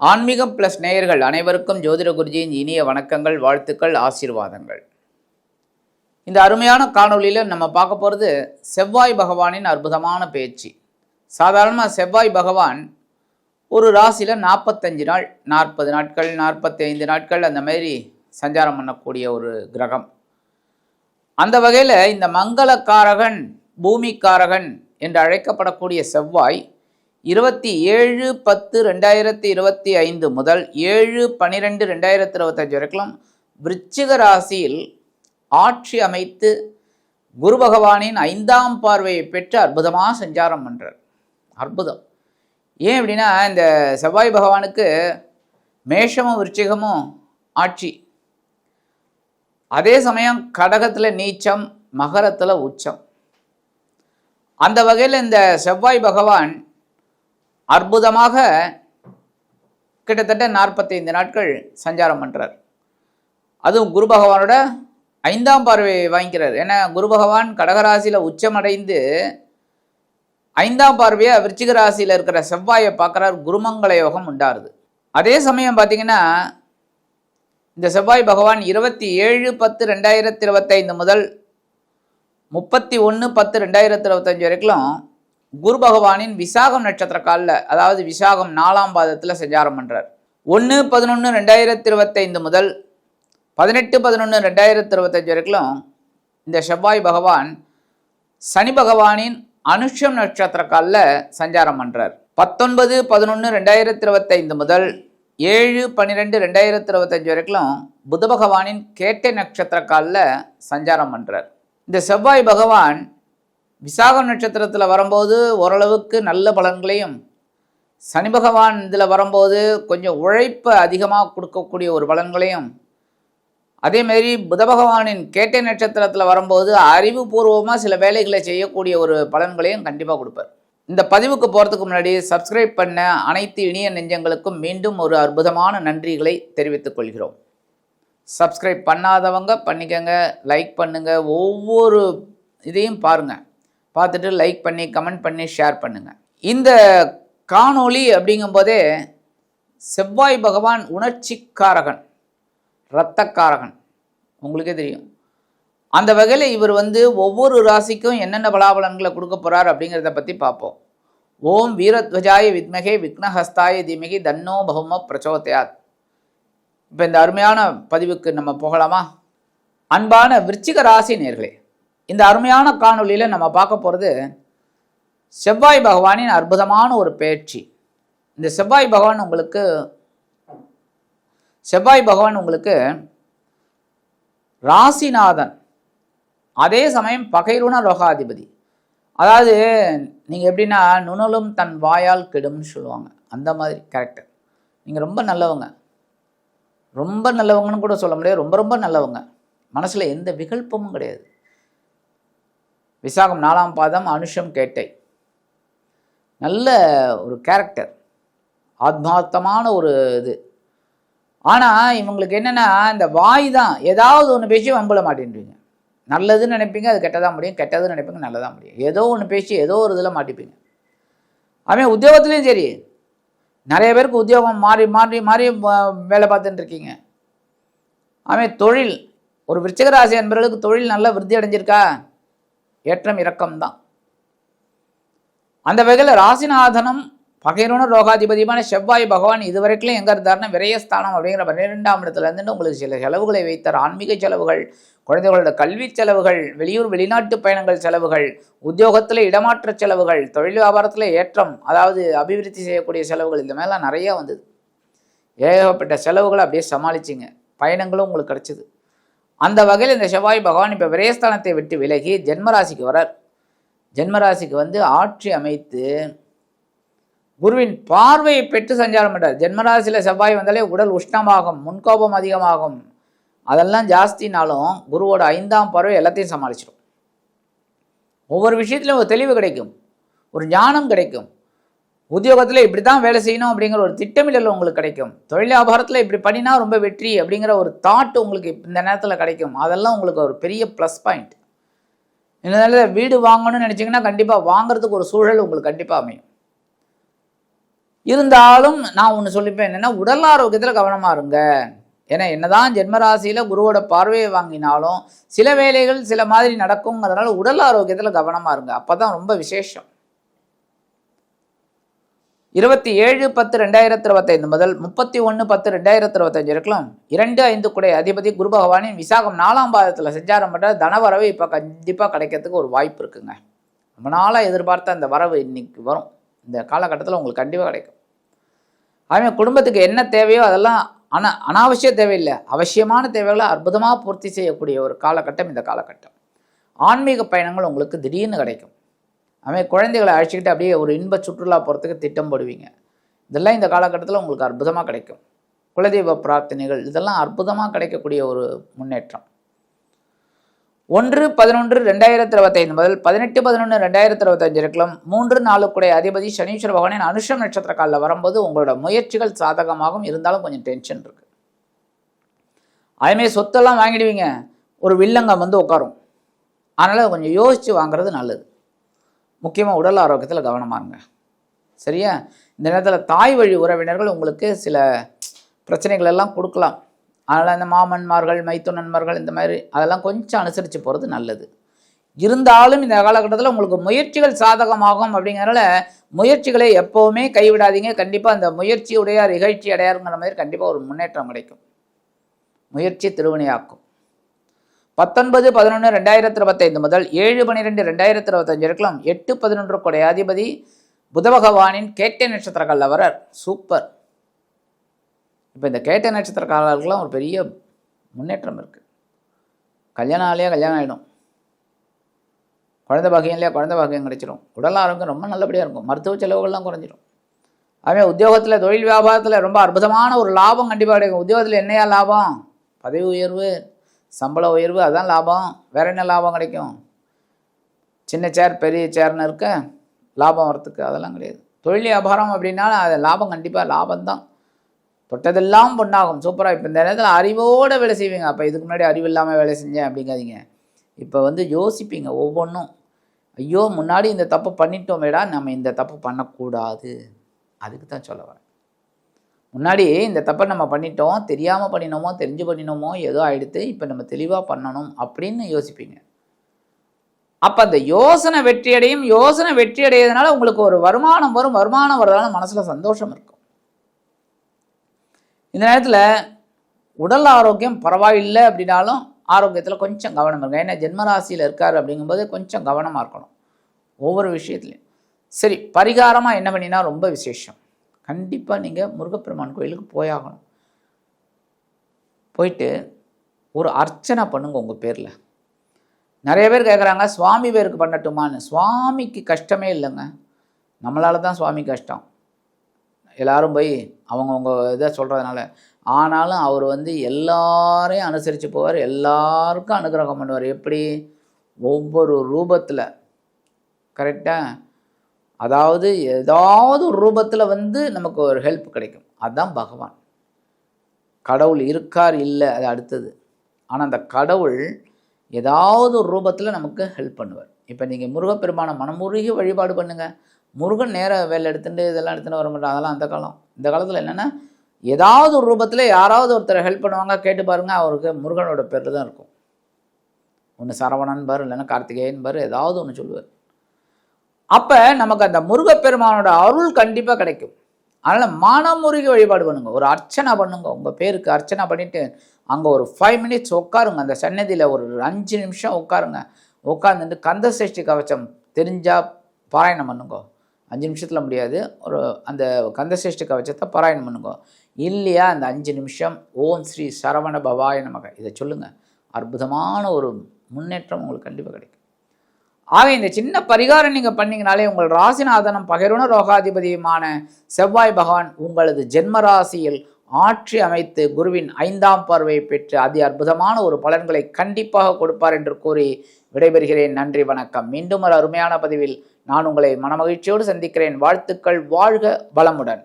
ஆன்மீகம் பிளஸ் நேயர்கள் அனைவருக்கும் ஜோதிட குருஜியின் இனிய வணக்கங்கள் வாழ்த்துக்கள் ஆசீர்வாதங்கள். இந்த அருமையான காணொளியில் நம்ம பார்க்க போகிறது செவ்வாய் பகவானின் அற்புதமான பேச்சு. சாதாரணமாக செவ்வாய் பகவான் ஒரு ராசியில் நாற்பத்தஞ்சு நாள் நாற்பது நாட்கள் நாற்பத்தி ஐந்து நாட்கள் அந்த மாதிரி சஞ்சாரம் பண்ணக்கூடிய ஒரு கிரகம். அந்த வகையில் இந்த மங்களக்காரகன் பூமிக்காரகன் என்று அழைக்கப்படக்கூடிய செவ்வாய் இருபத்தி ஏழு பத்து ரெண்டாயிரத்தி இருபத்தி ஐந்து முதல் ஏழு பன்னிரெண்டு ரெண்டாயிரத்தி இருபத்தஞ்சு வரைக்கும் விருச்சிக ராசியில் ஆட்சி அமைத்து குரு பகவானின் ஐந்தாம் பார்வையை பெற்று அற்புதமாக சஞ்சாரம் பண்ணுறார் அற்புதம். ஏன் அப்படின்னா இந்த செவ்வாய் பகவானுக்கு மேஷமும் விருச்சிகமும் ஆட்சி. அதே சமயம் கடகத்தில் நீச்சம் மகரத்தில் உச்சம். அந்த வகையில் இந்த செவ்வாய் பகவான் அற்புதமாக கிட்டத்தட்ட நாற்பத்தைந்து நாட்கள் சஞ்சாரம் பண்ணுறார் அதுவும் குரு பகவானோட ஐந்தாம் பார்வையை வாங்கிக்கிறார். ஏன்னா குரு பகவான் கடகராசியில் உச்சமடைந்து ஐந்தாம் பார்வையை விருச்சிக ராசியில் இருக்கிற செவ்வாயை பார்க்குறார். குருமங்கள யோகம் உண்டாருது. அதே சமயம் பார்த்தீங்கன்னா இந்த செவ்வாய் பகவான் இருபத்தி ஏழு பத்து ரெண்டாயிரத்தி இருபத்தைந்து முதல் முப்பத்தி ஒன்று பத்து ரெண்டாயிரத்தி இருபத்தஞ்சு வரைக்கும் குரு பகவானின் விசாகம் நட்சத்திர காலில் அதாவது விசாகம் நாலாம் பாதத்தில் சஞ்சாரம் பண்ணுறார் ஒன்று பதினொன்று ரெண்டாயிரத்தி இருபத்தைந்து முதல் பதினெட்டு பதினொன்று ரெண்டாயிரத்தி இருபத்தஞ்சு வரைக்கும் இந்த செவ்வாய் பகவான் சனி பகவானின் அனுஷம் நட்சத்திர காலில் சஞ்சாரம் பண்ணுறார் பத்தொன்பது பதினொன்று ரெண்டாயிரத்தி இருபத்தைந்து முதல் ஏழு பன்னிரெண்டு ரெண்டாயிரத்தி இருபத்தஞ்சு வரைக்கும் புத பகவானின் கேட்டை நட்சத்திர காலில் சஞ்சாரம் பண்ணுறார் இந்த செவ்வாய் பகவான் விசாகம் நட்சத்திரத்தில் வரும்போது ஓரளவுக்கு நல்ல பலன்களையும் சனி பகவான் இதில் வரும்போது கொஞ்சம் உழைப்பை அதிகமாக கொடுக்கக்கூடிய ஒரு பலன்களையும் அதேமாரி புத பகவானின் கேட்டை நட்சத்திரத்தில் வரும்போது அறிவுபூர்வமாக சில வேலைகளை செய்யக்கூடிய ஒரு பலன்களையும் கண்டிப்பாக கொடுப்பார். இந்த பதிவுக்கு போகிறதுக்கு முன்னாடி சப்ஸ்கிரைப் பண்ண அனைத்து இனிய நெஞ்சங்களுக்கும் மீண்டும் ஒரு அற்புதமான நன்றிகளை தெரிவித்துக் கொள்கிறோம். சப்ஸ்கிரைப் பண்ணாதவங்க பண்ணிக்கங்க லைக் பண்ணுங்கள் ஒவ்வொரு இதையும் பாருங்கள் பார்த்துட்டு லைக் பண்ணி கமெண்ட் பண்ணி ஷேர் பண்ணுங்கள் இந்த காணொளி அப்படிங்கும்போதே செவ்வாய் பகவான் உணர்ச்சிக்காரகன் இரத்தக்காரகன். உங்களுக்கே தெரியும். அந்த வகையில் இவர் வந்து ஒவ்வொரு ராசிக்கும் என்னென்ன பலாபலன்களை கொடுக்க போகிறார் அப்படிங்கிறத பற்றி பார்ப்போம். ஓம் வீரத்வஜாய வித்மகே விக்னஹஸ்தாய தீமகி தன்னோ பகும பிரச்சோதயாத் இப்போ இந்த அருமையான பதிவுக்கு நம்ம போகலாமா? அன்பான விருச்சிக ராசி நேர்களே இந்த அருமையான காணொலியில் நம்ம பார்க்க போகிறது செவ்வாய் பகவானின் அற்புதமான ஒரு பேச்சு. இந்த செவ்வாய் பகவான் உங்களுக்கு செவ்வாய் பகவான் உங்களுக்கு ராசிநாதன். அதே சமயம் பகைருண லோகாதிபதி. அதாவது நீங்கள் எப்படின்னா நுணலும் தன் வாயால் கெடும்னு சொல்லுவாங்க. அந்த மாதிரி கேரக்டர் நீங்கள் ரொம்ப நல்லவங்க. ரொம்ப நல்லவங்கன்னு கூட சொல்ல முடியாது. ரொம்ப ரொம்ப நல்லவங்க. மனசில் எந்த விகல்பமும் கிடையாது. விசாகம் நாலாம் பாதம் அனுஷம் கேட்டை. நல்ல ஒரு கேரக்டர் ஆத்மார்த்தமான ஒரு இது. ஆனால் இவங்களுக்கு என்னென்னா இந்த வாய் தான் ஏதாவது ஒன்று பேசி வம்பல மாட்டேன்றீங்க. நல்லதுன்னு நினைப்பீங்க அது கெட்டதாக முடியும். கெட்டதுன்னு நினைப்பீங்க நல்லதாக முடியும். ஏதோ ஒன்று பேசி ஏதோ ஒரு இதில் மாட்டிப்பீங்க. அவன் உத்தியோகத்துலேயும் சரி. நிறைய பேருக்கு உத்தியோகம் மாறி மாறி மாறி வேலை பார்த்துட்டு இருக்கீங்க. அவன் தொழில் ஒரு விருச்சகராசி என்பவர்களுக்கு தொழில் நல்ல விருத்தி அடைஞ்சிருக்கா? ஏற்றம் இறக்கம்தான் அந்த வகையில் ராசிநாதனம் பகைரோன ரோகாதிபதியமான செவ்வாய் பகவான் இதுவரைக்கும் எங்கே இருந்தாருன்னா விரயஸ்தானம் அப்படிங்கிற பன்னிரெண்டாம் இடத்துல உங்களுக்கு சில செலவுகளை வைத்தார். ஆன்மீக செலவுகள் குழந்தைகளோட கல்வி செலவுகள் வெளியூர் வெளிநாட்டு பயணங்கள் செலவுகள் உத்தியோகத்தில் இடமாற்ற செலவுகள் தொழில் வியாபாரத்தில் ஏற்றம் அதாவது அபிவிருத்தி செய்யக்கூடிய செலவுகள் இந்த மாதிரிலாம் நிறையா வந்தது. ஏகப்பட்ட செலவுகளை அப்படியே சமாளிச்சிங்க. பயணங்களும் உங்களுக்கு கிடச்சிது. அந்த வகையில் இந்த செவ்வாய் பகவான் இப்போ விரயஸ்தானத்தை விட்டு விலகி ஜென்மராசிக்கு வரார். ஜென்மராசிக்கு வந்து ஆட்சி அமைத்து குருவின் பார்வையை பெற்று சஞ்சாரம் பண்ணுறார் ஜென்மராசியில் செவ்வாய் வந்தாலே உடல் உஷ்ணமாகும் முன்கோபம் அதிகமாகும். அதெல்லாம் ஜாஸ்தினாலும் குருவோட ஐந்தாம் பார்வை எல்லாத்தையும் சமாளிச்சிடும் ஒவ்வொரு விஷயத்துலையும் ஒரு தெளிவு கிடைக்கும். ஒரு ஞானம் கிடைக்கும். உத்தியோகத்தில் இப்படி தான் வேலை செய்யணும் அப்படிங்கிற ஒரு திட்டமிடல் உங்களுக்கு கிடைக்கும். தொழில் வியாபாரத்தில் இப்படி பண்ணினா ரொம்ப வெற்றி அப்படிங்கிற ஒரு தாட் உங்களுக்கு இந்த நேரத்தில் கிடைக்கும். அதெல்லாம் உங்களுக்கு ஒரு பெரிய ப்ளஸ் பாயிண்ட் இந்த நேரத்தில் வீடு வாங்கணும்னு நினச்சிங்கன்னா கண்டிப்பாக வாங்குறதுக்கு ஒரு சூழல் உங்களுக்கு கண்டிப்பாக அமையும். இருந்தாலும் நான் ஒன்று சொல்லிப்பேன் என்னென்னா உடல் ஆரோக்கியத்தில் கவனமாக இருங்க. ஏன்னா என்னதான் ஜென்மராசியில் குருவோட பார்வையை வாங்கினாலும் சில வேலைகள் சில மாதிரி நடக்குங்கிறதுனால உடல் ஆரோக்கியத்தில் கவனமாக இருங்க. அப்போ தான் ரொம்ப விசேஷம். இருபத்தி ஏழு பத்து ரெண்டாயிரத்தி இருபத்தைந்து முதல் முப்பத்தி ஒன்று பத்து ரெண்டாயிரத்தி இருபத்தஞ்சு இருக்கலாம் இரண்டு ஐந்து குடை அதிபதி குரு பகவானின் விசாகம் நாலாம் பாதத்தில் செஞ்சாரம் பண்ணுற தனவரவு இப்போ கண்டிப்பாக கிடைக்கிறதுக்கு ஒரு வாய்ப்பு இருக்குங்க. ரொம்ப நாளாக எதிர்பார்த்த அந்த வரவு இன்னைக்கு வரும். இந்த காலகட்டத்தில் உங்களுக்கு கண்டிப்பாக கிடைக்கும். அதுமாதிரி குடும்பத்துக்கு என்ன தேவையோ அதெல்லாம் அன அனாவசிய தேவையில்லை. அவசியமான தேவைகளை அற்புதமாக பூர்த்தி செய்யக்கூடிய ஒரு காலகட்டம் இந்த காலகட்டம். ஆன்மீக பயணங்கள் உங்களுக்கு திடீர்னு கிடைக்கும். அதுமாதிரி குழந்தைகளை அழைச்சிக்கிட்டு அப்படியே ஒரு இன்ப சுற்றுலா போகிறதுக்கு திட்டம் போடுவீங்க இதெல்லாம் இந்த காலகட்டத்தில் உங்களுக்கு அற்புதமாக கிடைக்கும். குலதெய்வ பிரார்த்தனைகள் இதெல்லாம் அற்புதமாக கிடைக்கக்கூடிய ஒரு முன்னேற்றம். ஒன்று பதினொன்று ரெண்டாயிரத்தி இருபத்தைந்து முதல் பதினெட்டு பதினொன்று ரெண்டாயிரத்தி இருபத்தஞ்சு இருக்கலாம் மூன்று நாளுக்குடைய அதிபதி சனீஸ்வர பகவானின் அனுஷம் நட்சத்திர காலில் வரும்போது உங்களோட முயற்சிகள் சாதகமாகும் இருந்தாலும் கொஞ்சம் டென்ஷன் இருக்கு. அதுமாரி சொத்தெல்லாம் வாங்கிடுவீங்க. ஒரு வில்லங்கம் வந்து உட்காரும். அதனால் கொஞ்சம் யோசித்து வாங்குறது நல்லது. முக்கியமாக உடல் ஆரோக்கியத்தில் கவனமாக இருங்க. சரியா? இந்த நேரத்தில் தாய் வழி உறவினர்கள் உங்களுக்கு சில பிரச்சனைகள் எல்லாம் கொடுக்கலாம். அதனால் இந்த மாமன்மார்கள் மைத்துனன்மார்கள் இந்த மாதிரி அதெல்லாம் கொஞ்சம் அனுசரித்து போகிறது நல்லது. இருந்தாலும் இந்த காலகட்டத்தில் உங்களுக்கு முயற்சிகள் சாதகமாகும் அப்படிங்கிறனால முயற்சிகளை எப்போவுமே கைவிடாதீங்க. கண்டிப்பாக அந்த முயற்சியுடைய இகழ்ச்சி அடையாருங்கிற மாதிரி கண்டிப்பாக ஒரு முன்னேற்றம் கிடைக்கும். முயற்சி திருவினையாக்கும். பத்தொன்பது பதினொன்று ரெண்டாயிரத்தி இருபத்தைந்து முதல் ஏழு பன்னிரெண்டு ரெண்டாயிரத்தி இருபத்தஞ்சு இருக்கலாம் எட்டு பதினொன்று கொடை அதிபதி புத பகவானின் கேட்டை நட்சத்திரக்காலில் வரர் சூப்பர். இப்போ இந்த கேட்டை நட்சத்திரக்காரர்களுக்கெல்லாம் ஒரு பெரிய முன்னேற்றம் இருக்குது கல்யாணம் ஆலையாக கல்யாணம் ஆகிடும் குழந்தை பாக்கியம் குழந்த பாகியம் கிடைச்சிடும் உடல் ஆரோக்கியம் ரொம்ப நல்லபடியாக இருக்கும். மருத்துவ செலவுகள்லாம் குறைஞ்சிடும் அதுவே உத்தியோகத்தில் தொழில் வியாபாரத்தில் ரொம்ப அற்புதமான ஒரு லாபம் கண்டிப்பாக கிடைக்கும். உத்தியோகத்தில் என்னையா லாபம்? பதவி உயர்வு சம்பள உயர்வு அதுதான் லாபம். வேற என்ன லாபம் கிடைக்கும்? சின்ன சேர் பெரிய சேர்னு இருக்க லாபம் வரத்துக்கு அதெல்லாம் கிடையாது. தொழில் வியாபாரம் அப்படின்னா அது லாபம் கண்டிப்பாக லாபம் தான் தொட்டதெல்லாம் பொண்ணாகும் சூப்பராக இப்போ இந்த நேரத்தில் அறிவோடு வேலை செய்வீங்க. அப்போ இதுக்கு முன்னாடி அறிவு இல்லாமல் வேலை செஞ்சேன் அப்படிங்காதீங்க. இப்போ வந்து யோசிப்பீங்க ஒவ்வொன்றும் ஐயோ முன்னாடி இந்த தப்பு பண்ணிட்டோமேடா நம்ம இந்த தப்பு பண்ணக்கூடாது. அதுக்கு தான் சொல்ல வரேன். முன்னாடி இந்த தப்பை நம்ம பண்ணிட்டோம் தெரியாமல் பண்ணினோமோ தெரிஞ்சு பண்ணினோமோ ஏதோ ஆகிடுத்து இப்போ நம்ம தெளிவாக பண்ணணும் அப்படின்னு யோசிப்பீங்க. அப்போ அந்த யோசனை வெற்றியடையும் யோசனை வெற்றி அடையதுனால உங்களுக்கு ஒரு வருமானம் வரும் வருமானம் வரதுனால மனசில் சந்தோஷம் இருக்கும். இந்த நேரத்தில் உடல் ஆரோக்கியம் பரவாயில்லை அப்படின்னாலும் ஆரோக்கியத்தில் கொஞ்சம் கவனம் இருக்கும் ஏன்னா ஜென்மராசியில் இருக்கார் அப்படிங்கும்போது கொஞ்சம் கவனமாக இருக்கணும். ஒவ்வொரு விஷயத்துலையும். சரி பரிகாரமாக என்ன பண்ணினா ரொம்ப விசேஷம். கண்டிப்பாக நீங்கள் முருகப்பெருமான் கோயிலுக்கு போயாகணும். போயிட்டு ஒரு அர்ச்சனை பண்ணுங்க உங்கள் பேரில். நிறைய பேர் கேட்குறாங்க சுவாமி பேருக்கு பண்ணட்டுமான்னு. சுவாமிக்கு கஷ்டமே இல்லைங்க. நம்மளால தான் சுவாமி கஷ்டம். எல்லாரும் போய் அவங்கவுங்க இதை சொல்கிறதுனால ஆனாலும் அவர் வந்து எல்லாரையும் அனுசரித்து போவார். எல்லாருக்கும் அனுகிரகம் பண்ணுவார். எப்படி? ஒவ்வொரு ரூபத்தில். கரெக்டாக அதாவது ஏதாவது ஒரு ரூபத்தில் வந்து நமக்கு ஒரு ஹெல்ப் கிடைக்கும். அதுதான் பகவான். கடவுள் இருக்கார் இல்லை அது அடுத்தது. ஆனால் அந்த கடவுள் ஏதாவது ஒரு ரூபத்தில் நமக்கு ஹெல்ப் பண்ணுவார். இப்போ நீங்கள் முருகப்பெருமானை மனமுருகி வழிபாடு பண்ணுங்கள் முருகன் நேர வேலை எடுத்துட்டு இதெல்லாம் எடுத்துகிட்டு வர மாட்டான். அதெல்லாம் அந்த காலம். இந்த காலத்தில் என்னென்னா ஏதாவது ஒரு ரூபத்தில் யாராவது ஒருத்தர் ஹெல்ப் பண்ணுவாங்க. கேட்டு பாருங்கள் அவருக்கு முருகனோட பேர் தான் இருக்கும். ஒன்று சரவணன் பார் இல்லைன்னா கார்த்திகேயன் பார் ஏதாவது ஒன்று சொல்லுவார். அப்போ நமக்கு அந்த முருகப்பெருமானோட அருள் கண்டிப்பாக கிடைக்கும். அதனால் மானாமுருகி வழிபாடு பண்ணுங்க. ஒரு அர்ச்சனை பண்ணுங்க. உங்கள் பேருக்கு அர்ச்சனை பண்ணிவிட்டு அங்கே ஒரு ஃபைவ் மினிட்ஸ் உட்காருங்க. அந்த சன்னதியில் ஒரு அஞ்சு நிமிஷம் உட்காருங்க. உட்காந்துட்டு கந்த சஷ்டி கவச்சம் தெரிஞ்சால் பாராயணம் பண்ணுங்க. அஞ்சு நிமிஷத்தில் முடியாது. ஒரு அந்த கந்தசேஷ்டி கவச்சத்தை பாராயணம் பண்ணுங்க. இல்லையா? அந்த அஞ்சு நிமிஷம் ஓம் ஸ்ரீ சரவண பவாய நமக. இதை சொல்லுங்கள் அற்புதமான ஒரு முன்னேற்றம் உங்களுக்கு கண்டிப்பாக கிடைக்கும். ஆக இந்த சின்ன பரிகாரம் நீங்கள் பண்ணீங்கனாலே உங்கள் ராசிநாதனம் பகிர்வன ரோகாதிபதியுமான செவ்வாய் பகவான் உங்களது ஜென்ம ராசியில் ஆட்சி அமைத்து குருவின் ஐந்தாம் பார்வையை பெற்று அதி அற்புதமான ஒரு பலன்களை கண்டிப்பாக கொடுப்பார் என்று கூறி விடைபெறுகிறேன். நன்றி வணக்கம். மீண்டும் ஒரு அருமையான பதிவில் நான் உங்களை மனமகிழ்ச்சியோடு சந்திக்கிறேன். வாழ்த்துக்கள் வாழ்க வளமுடன்.